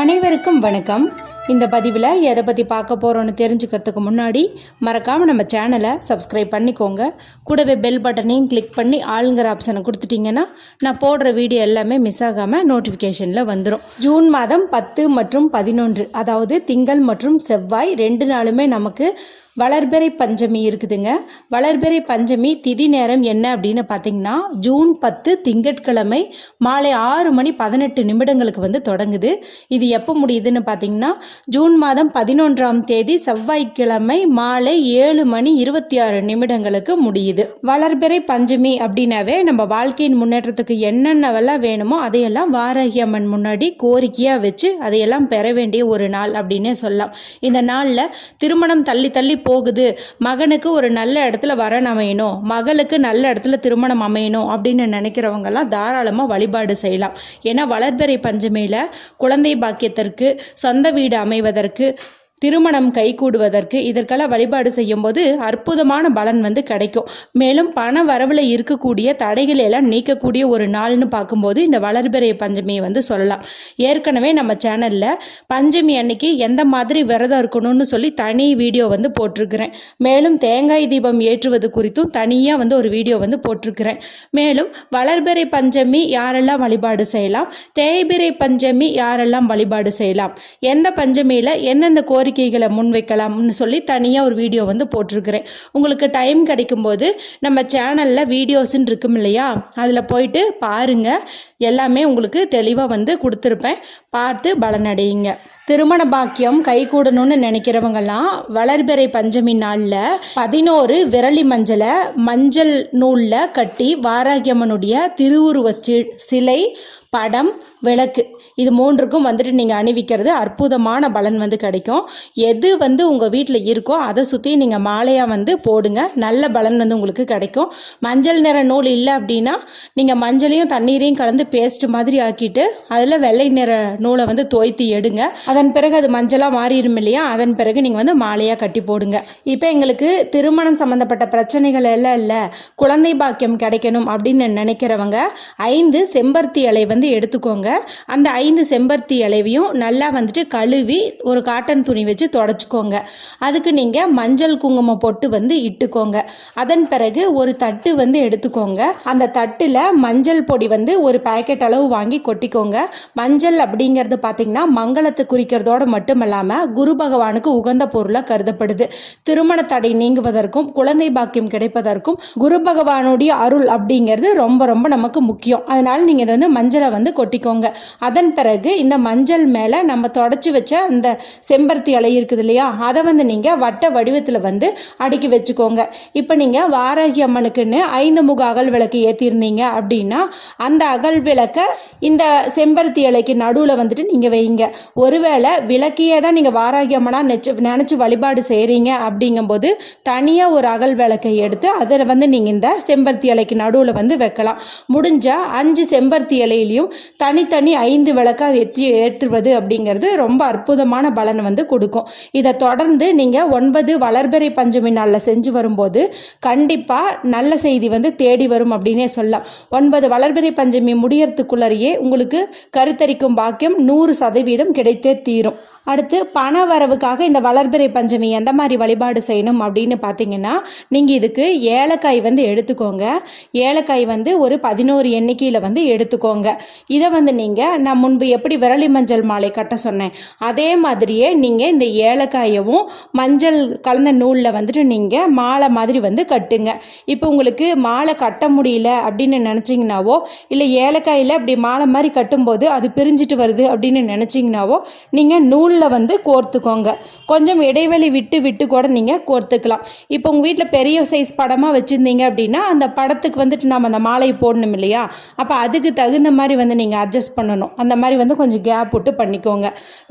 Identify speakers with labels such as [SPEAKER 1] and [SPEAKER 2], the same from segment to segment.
[SPEAKER 1] அனைவருக்கும் வணக்கம். இந்த பதிவில் எதை பற்றி பார்க்க போகிறோன்னு தெரிஞ்சுக்கிறதுக்கு முன்னாடி மறக்காமல் நம்ம சேனலை சப்ஸ்கிரைப் பண்ணிக்கோங்க. கூடவே பெல் பட்டனையும் கிளிக் பண்ணி ஆளுங்கிற ஆப்ஷனை கொடுத்துட்டிங்கன்னா நான் போடுற வீடியோ எல்லாமே மிஸ் ஆகாமல் நோட்டிஃபிகேஷனில் வந்துடும் ஜூன் மாதம் பத்து மற்றும் பதினொன்று அதாவது திங்கள் மற்றும் செவ்வாய் ரெண்டு நாளுமே நமக்கு வளர்பிறை பஞ்சமி இருக்குதுங்க. வளர்பிறை பஞ்சமி திதி நேரம் என்ன அப்படின்னு பார்த்தீங்கன்னா ஜூன் பத்து திங்கட்கிழமை மாலை ஆறு மணி பதினெட்டு நிமிடங்களுக்கு வந்து தொடங்குது. இது எப்போ முடியுதுன்னு பார்த்தீங்கன்னா ஜூன் மாதம் பதினொன்றாம் தேதி செவ்வாய்க்கிழமை மாலை ஏழு மணி இருபத்தி ஆறு நிமிடங்களுக்கு முடியுது. வளர்பிறை பஞ்சமி அப்படின்னாவே நம்ம வாழ்க்கையின் முன்னேற்றத்துக்கு என்னென்னவெல்லாம் வேணுமோ அதையெல்லாம் வாராகி அம்மன் முன்னாடி கோரிக்கையாக வச்சு அதையெல்லாம் பெற வேண்டிய ஒரு நாள் அப்படின்னே சொல்லலாம். இந்த நாளில் திருமணம் தள்ளி தள்ளி போகுது. மகனுக்கு ஒரு நல்ல இடத்துல வரன் அமையணும். மகளுக்கு நல்ல இடத்துல திருமணம் அமையணும் அப்படின்னு நினைக்கிறவங்கெல்லாம் தாராளமாக வழிபாடு செய்யலாம். ஏன்னா வளர்பிறை பஞ்சமியில் குழந்தை பாக்கியத்திற்கு சொந்த வீடு அமைவதற்கு திருமணம் கைகூடுவதற்கு இதற்கெல்லாம் வழிபாடு செய்யும்போது அற்புதமான பலன் வந்து கிடைக்கும். மேலும் பண வரவில் இருக்கக்கூடிய தடைகளை எல்லாம் நீக்கக்கூடிய ஒரு நாள்னு பார்க்கும்போது இந்த வளர்பிறை பஞ்சமியை வந்து சொல்லலாம். ஏற்கனவே நம்ம சேனலில் பஞ்சமி அன்னைக்கு எந்த மாதிரி விரதம் இருக்கணும்னு சொல்லி தனி வீடியோ வந்து போட்டிருக்கிறேன். மேலும் தேங்காய் தீபம் ஏற்றுவது குறித்தும் தனியாக வந்து ஒரு வீடியோ வந்து போட்டிருக்கிறேன். மேலும் வளர்பிறை பஞ்சமி யாரெல்லாம் வழிபாடு செய்யலாம்? தேய்பிறை பஞ்சமி யாரெல்லாம் வழிபாடு செய்யலாம்? எந்த பஞ்சமியில் எந்தெந்த கோரிக்கைகளை முன்வைக்கலாம்னு சொல்லி தனியாக ஒரு வீடியோ வந்து போட்டிருக்கிறேன். உங்களுக்கு டைம் கிடைக்கும்போது நம்ம சேனலில் வீடியோஸ்ன்னு இருக்கும் இல்லையா? அதில் போயிட்டு பாருங்கள் எல்லாமே உங்களுக்கு தெளிவாக வந்து கொடுத்துருப்பேன். பார்த்து பலனடையுங்க. திருமண பாக்கியம் கைகூடணும்னு நினைக்கிறவங்கெல்லாம் வளர்பிறை பஞ்சமி நாளில் பதினோரு விரலி மஞ்சளை மஞ்சள் நூலில் கட்டி வாராகியம்மனுடைய திருவுருவச்சி சிலை படம் விளக்கு. இது மூன்றுக்கும் வந்துட்டு நீங்கள் அணிவிக்கிறது அற்புதமான பலன் வந்து கிடைக்கும். எது வந்து உங்கள் வீட்டில் இருக்கோ அதை சுற்றி நீங்கள் மாலையாக வந்து போடுங்க. நல்ல பலன் வந்து உங்களுக்கு கிடைக்கும். மஞ்சள் நிற நூல் இல்லை அப்படின்னா நீங்கள் மஞ்சளையும் தண்ணீரையும் கலந்து பேஸ்ட் மாதிரி ஆக்கிட்டு அதில் வெள்ளை நிற நூலை வந்து தோய்த்து எடுங்க. அதன் பிறகு அது மஞ்சளாக மாறிடும் இல்லையா அதன் பிறகு நீங்கள் வந்து மாலையாக கட்டி போடுங்க. இப்போ எங்களுக்கு திருமணம் சம்மந்தப்பட்ட பிரச்சனைகள் எல்லாம் இல்லை. குழந்தை பாக்கியம் கிடைக்கணும் அப்படின்னு நினைக்கிறவங்க ஐந்து செம்பருத்தி இலை வந்து எடுத்துக்கோங்க. அந்த ஐந்து செம்பருத்தி இலைவையும் நல்லா வந்துட்டு கழுவி ஒரு காட்டன் துணி வச்சு தொடச்சிக்கோங்க. அதுக்கு நீங்கள் மஞ்சள் குங்குமம் போட்டு வந்து இட்டுக்கோங்க. அதன் பிறகு ஒரு தட்டு வந்து எடுத்துக்கோங்க. அந்த தட்டில் மஞ்சள் பொடி வந்து ஒரு பேக்கெட் அளவு வாங்கி கொட்டிக்கோங்க. மஞ்சள் அப்படிங்கிறது பார்த்தீங்கன்னா மங்களத்தை குறிக்கிறதோடு மட்டும் இல்லாமல் குரு பகவானுக்கு உகந்த பொருளாக கருதப்படுது. திருமண தடை நீங்குவதற்கும் குழந்தை பாக்கியம் கிடைப்பதற்கும் குரு பகவானுடைய அருள் அப்படிங்கிறது ரொம்ப ரொம்ப நமக்கு முக்கியம். அதனால் நீங்கள் இதை வந்து மஞ்சளை வந்து கொட்டிக்கோங்க. அதன் பிறகு இந்த மஞ்சள் மேலே நம்ம தொடச்சி வச்ச அந்த செம்பருத்தி இலை இருக்குது இல்லையா? அதை வந்து நீங்கள் வட்ட வடிவத்தில் வந்து அடுக்கி வச்சுக்கோங்க. இப்போ நீங்கள் வாராகி அம்மனுக்குன்னு ஐந்து முக அகல் விளக்கு ஏற்றிருந்தீங்க அப்படின்னா அந்த அகல் விளக்கை இந்த செம்பருத்தி இலைக்கு நடுவில் வந்துட்டு நீங்கள் வைங்க. ஒருவேளை விளக்கையே தான் நீங்கள் வாராகி அம்மனாக நெச்சு நினச்சி வழிபாடு செய்கிறீங்க அப்படிங்கும்போது தனியாக ஒரு அகல் விளக்கை எடுத்து அதில் வந்து நீங்கள் இந்த செம்பருத்தி இலைக்கு நடுவில் வந்து வைக்கலாம். முடிஞ்சால் அஞ்சு செம்பருத்தி இலையிலையும் தனி தனித்தனி ஐந்து விளக்காக வெற்றி ஏற்றுவது அப்படிங்கிறது ரொம்ப அற்புதமான பலன் வந்து கொடுக்கும். இதை தொடர்ந்து நீங்கள் ஒன்பது வளர்பிறை பஞ்சமி நாளில் செஞ்சு வரும்போது கண்டிப்பாக நல்ல செய்தி வந்து தேடி வரும் அப்படின்னே சொல்லலாம். ஒன்பது வளர்பிறை பஞ்சமி முடியறதுக்குள்ளரையே உங்களுக்கு கருத்தரிக்கும் பாக்கியம் நூறு சதவீதம் கிடைத்தே தீரும். அடுத்து பண வரவுக்காக இந்த வளர்பிறை பஞ்சமி எந்த மாதிரி வழிபாடு செய்யணும் அப்படின்னு பார்த்தீங்கன்னா நீங்கள் இதுக்கு ஏலக்காய் வந்து எடுத்துக்கோங்க. ஏலக்காய் வந்து ஒரு பதினோரு எண்ணிக்கையில் வந்து எடுத்துக்கோங்க. இதை வந்து நீங்கள் நான் முன்பு எப்படி விரலி மஞ்சள் மாலை கட்ட சொன்னேன் அதே மாதிரியே நீங்கள் இந்த ஏலக்காயவும் மஞ்சள் கலந்த நூலில் வந்துட்டு நீங்கள் மாலை மாதிரி வந்து கட்டுங்க. இப்போ உங்களுக்கு மாலை கட்ட முடியல அப்படின்னு நினச்சிங்கனாவோ இல்லை ஏலக்காயில் இப்படி மாலை மாதிரி கட்டும்போது அது பிரிஞ்சிட்டு வருது அப்படின்னு நினச்சிங்கனாவோ நீங்கள் நூல் நூலில் வந்து கோர்த்துக்கோங்க. கொஞ்சம் இடைவெளி விட்டு விட்டு கூட நீங்கள் கோர்த்துக்கலாம். இப்போ உங்கள் வீட்டில் பெரிய சைஸ் படமாக வச்சுருந்தீங்க அப்படின்னா அந்த படத்துக்கு வந்துட்டு நம்ம அந்த மாலை போடணும் இல்லையா? அப்போ அதுக்கு தகுந்த மாதிரி வந்து நீங்கள் அட்ஜஸ்ட் பண்ணணும். அந்த மாதிரி வந்து கொஞ்சம் கேப் விட்டு பண்ணிக்கோங்க.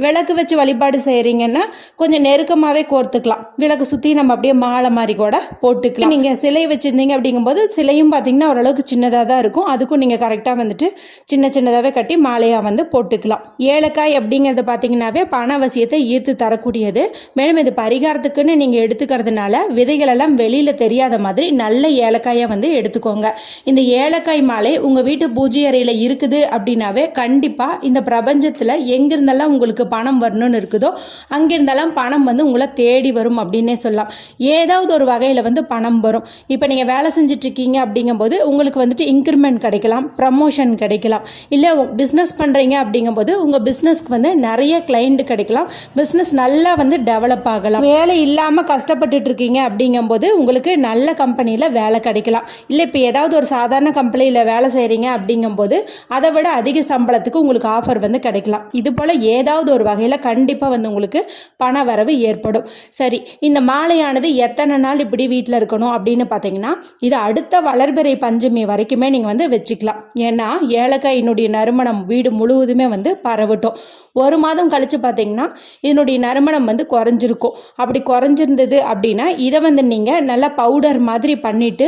[SPEAKER 1] விளக்கு வச்சு வழிபாடு செய்கிறீங்கன்னா கொஞ்சம் நெருக்கமாகவே கோர்த்துக்கலாம். விளக்கு சுற்றி நம்ம அப்படியே மாலை மாதிரி கூட போட்டுக்கலாம். நீங்கள் சிலை வச்சுருந்தீங்க அப்படிங்கும்போது சிலையும் பார்த்தீங்கன்னா ஓரளவுக்கு சின்னதாக தான் இருக்கும். அதுக்கும் நீங்கள் கரெக்டாக வந்துட்டு சின்ன சின்னதாகவே கட்டி மாலையாக வந்து போட்டுக்கலாம். ஏலக்காய் அப்படிங்கிறது பார்த்தீங்கன்னாவே பண பணவசியத்தை ஈர்த்து தரக்கூடியது. மேலும் இது பரிகாரத்துக்குன்னு நீங்கள் எடுத்துக்கிறதுனால விதைகள் எல்லாம் வெளியில் தெரியாத மாதிரி நல்ல ஏலக்காயை வந்து எடுத்துக்கோங்க. இந்த ஏலக்காய் மாலை உங்கள் வீட்டு பூஜை அறையில் இருக்குது அப்படின்னாவே கண்டிப்பாக இந்த பிரபஞ்சத்தில் எங்கிருந்தெல்லாம் உங்களுக்கு பணம் வரணும்னு இருக்குதோ அங்கிருந்தெல்லாம் பணம் வந்து உங்களை தேடி வரும் அப்படின்னே சொல்லலாம். ஏதாவது ஒரு வகையில் வந்து பணம் வரும். இப்போ நீங்கள் வேலை செஞ்சிட்ருக்கீங்க அப்படிங்கும்போது உங்களுக்கு வந்துட்டு இன்க்ரிமெண்ட் கிடைக்கலாம் ப்ரமோஷன் கிடைக்கலாம். இல்லை பிஸ்னஸ் பண்ணுறீங்க அப்படிங்கும்போது உங்கள் பிஸ்னஸ்க்கு வந்து நிறைய கிளைண்ட் கிடைக்கலாம் பிஸ்னஸ் நல்லா வந்து டெவலப் ஆகலாம். வேலை இல்லாமல் கஷ்டப்பட்டுட்டு இருக்கீங்க அப்படிங்கும்போது உங்களுக்கு நல்ல கம்பெனியில் வேலை கிடைக்கலாம். இல்லை இப்போ ஏதாவது ஒரு சாதாரண கம்பெனியில் வேலை செய்கிறீங்க அப்படிங்கும்போது அதை விட அதிக சம்பளத்துக்கு உங்களுக்கு ஆஃபர் வந்து கிடைக்கலாம். இது போல் ஏதாவது ஒரு வகையில் கண்டிப்பாக வந்து உங்களுக்கு பண வரவு ஏற்படும். சரி இந்த மாலையானது எத்தனை நாள் இப்படி வீட்டில் இருக்கணும் அப்படின்னு பார்த்தீங்கன்னா இது அடுத்த வளர்பிறை பஞ்சமி வரைக்குமே நீங்கள் வந்து வச்சுக்கலாம். ஏன்னா ஏலக்காயினுடைய நறுமணம் வீடு முழுவதுமே வந்து பரவட்டும். ஒரு மாதம் கழித்து பார்த்தீங்கன்னா இதனுடைய நறுமணம் வந்து குறைஞ்சிருக்கும். அப்படி குறைஞ்சிருந்தது அப்படின்னா இதை வந்து நீங்கள் நல்லா பவுடர் மாதிரி பண்ணிவிட்டு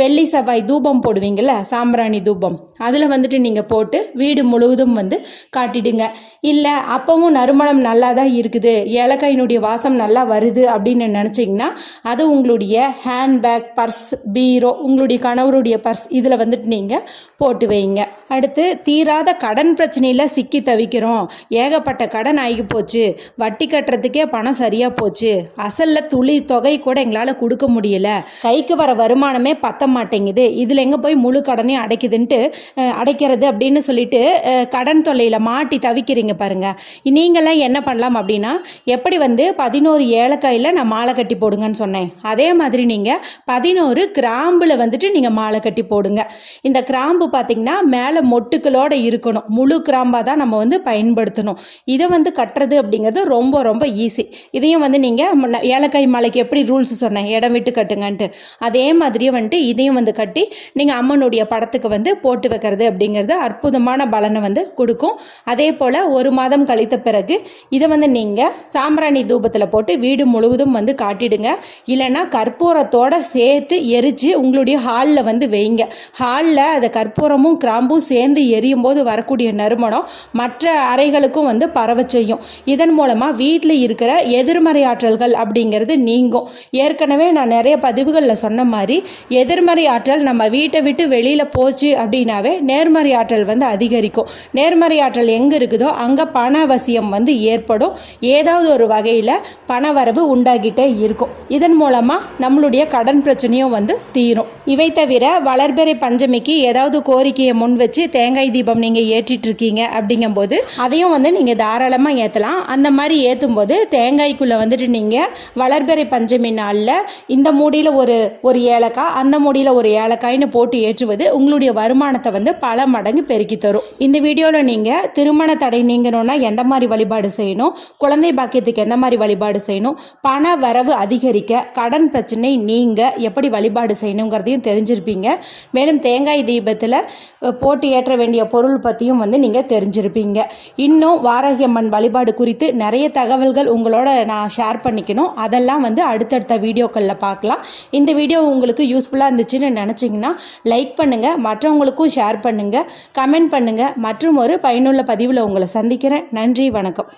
[SPEAKER 1] வெள்ளி செவ்வாய் தூபம் போடுவீங்கள்ல சாம்பிராணி தூபம் அதில் வந்துட்டு நீங்கள் போட்டு வீடு முழுவதும் வந்து காட்டிடுங்க. இல்லை அப்பவும் நறுமணம் நல்லா தான் இருக்குது ஏலக்காயினுடைய வாசம் நல்லா வருது அப்படின்னு நினச்சிங்கன்னா அது உங்களுடைய ஹேண்ட்பேக் பர்ஸ் பீரோ உங்களுடைய கணவருடைய பர்ஸ் இதில் வந்துட்டு நீங்கள் போட்டு வைங்க. அடுத்து தீராத கடன் பிரச்சனையில் சிக்கி தவிக்கிறோம். ஏகப்பட்ட கடன் ஆகி போச்சு. வட்டி கட்டுறதுக்கே பணம் சரியாக போச்சு. அசலில் துளி தொகை கூட எங்களால் கொடுக்க முடியல. கைக்கு வர வருமானமே பத்த மாட்டேங்குது. இதில் எங்கே போய் முழு கடனையும் அடைக்குதுன்ட்டு அடைக்கிறது அப்படின்னு சொல்லிட்டு கடன் தொல்லையில் மாட்டி தவிக்கிறீங்க பாருங்க. நீங்களாம் என்ன பண்ணலாம் அப்படின்னா எப்படி வந்து பதினோரு ஏலக்காயில் நான் மாலை கட்டி போடுங்கன்னு சொன்னேன். அதே மாதிரி நீங்கள் பதினோரு கிராம்பில் வந்துட்டு நீங்கள் மாலை கட்டி போடுங்க. இந்த கிராம்பு பார்த்தீங்கன்னா மேலே மொட்டுக்களோட இருக்கணும். முழு கிராம்பாக தான் நம்ம வந்து பயன்படுத்தணும். இதை வந்து கட்டுறது அப்படிங்கிறது ரொம்ப ரொம்ப ஈஸி இதையும் வந்து நீங்கள் ஏலக்காய் மாலைக்கு எப்படி ரூல்ஸ் சொன்னேன் இடம் விட்டு கட்டுங்கன்ட்டு. அதே மாதிரியே வந்துட்டு இதையும் வந்து கட்டி நீங்கள் அம்மனுடைய படத்துக்கு வந்து போட்டு வைக்கிறது அப்படிங்கிறது அற்புதமான பலனை வந்து கொடுக்கும். அதே போல் ஒரு மாதம் கழித்த பிறகு இதை வந்து நீங்கள் சாம்பிராணி தூபத்தில் போட்டு வீடு முழுவதும் வந்து காட்டிடுங்க. இல்லைன்னா கற்பூரத்தோட சேர்த்து எரித்து உங்களுடைய ஹாலில் வந்து வைங்க. ஹாலில் அதை கற்பூரமும் கிராம்பும் சேர்ந்து எரியும் போது வரக்கூடிய நறுமணம் மற்ற அறைகளுக்கும் வந்து பரவ செய்யும். இதன் மூலமாக வீட்டில் இருக்கிற எதிர்மறை ஆற்றல்கள் அப்படிங்கிறது நீங்கும். ஏற்கனவே நான் நிறைய பதிவுகளில் சொன்ன மாதிரி எதிர்மறை ஆற்றல் நம்ம வீட்டை விட்டு வெளியில் போச்சு அப்படின்னாவே நேர்மறை ஆற்றல் வந்து அதிகரிக்கும். நேர்மறை ஆற்றல் எங்கே இருக்குதோ அங்கே பண அவசியம் வந்து ஏற்படும். ஏதாவது ஒரு வகையில் பணவரவு உண்டாகிட்டே இருக்கும். இதன் மூலமாக நம்மளுடைய கடன் பிரச்சனையும் வந்து தீரும். இவை தவிர வளர்பிறை பஞ்சமிக்கு ஏதாவது கோரிக்கையை முன் வச்சு தேங்காய் தீபம் நீங்கள் ஏற்றிட்டு இருக்கீங்க அப்படிங்கும்போது அதையும் வந்து நீங்கள் தாராளமாக ஏற்றலாம் அந்த மாதிரி ஏற்றும் போது தேங்காய்க்குள்ளே வந்துட்டு நீங்கள் வளர்பிறை பஞ்சமி நாளில் இந்த மூடியில் ஒரு ஒரு ஏலக்காய் அந்த மூடியில் ஒரு ஏலக்காய்னு போட்டு ஏற்றுவது உங்களுடைய வருமானத்தை வந்து பல மடங்கு பெருக்கி தரும். இந்த வீடியோவில் நீங்கள் திருமண தடை நீங்கணும்னா எந்த மாதிரி வழிபாடு செய்யணும்? குழந்தை பாக்கியத்துக்கு எந்த மாதிரி வழிபாடு செய்யணும்? பண வரவு அதிகரிக்க கடன் பிரச்சனை நீங்கள் எப்படி வழிபாடு செய்யணுங்கிறதையும் தெரிஞ்சிருப்பீங்க. மேலும் தேங்காய் தீபத்தில் போட்டு ஏற்ற வேண்டிய பொருள் பற்றியும் வந்து நீங்கள் தெரிஞ்சிருப்பீங்க. இன்னும் இன்னும் வாராகியம்மன் வழிபாடு குறித்து நிறைய தகவல்கள் உங்களோட நான் ஷேர் பண்ணிக்கணும். அதெல்லாம் வந்து அடுத்தடுத்த வீடியோக்களில் பார்க்கலாம். இந்த வீடியோ உங்களுக்கு யூஸ்ஃபுல்லாக இருந்துச்சுன்னு நினச்சிங்கன்னா லைக் பண்ணுங்கள் மற்றவங்களுக்கும் ஷேர் பண்ணுங்கள் கமெண்ட் பண்ணுங்கள் மற்றும் ஒரு பயனுள்ள பதிவில் உங்களை சந்திக்கிறேன். நன்றி வணக்கம்.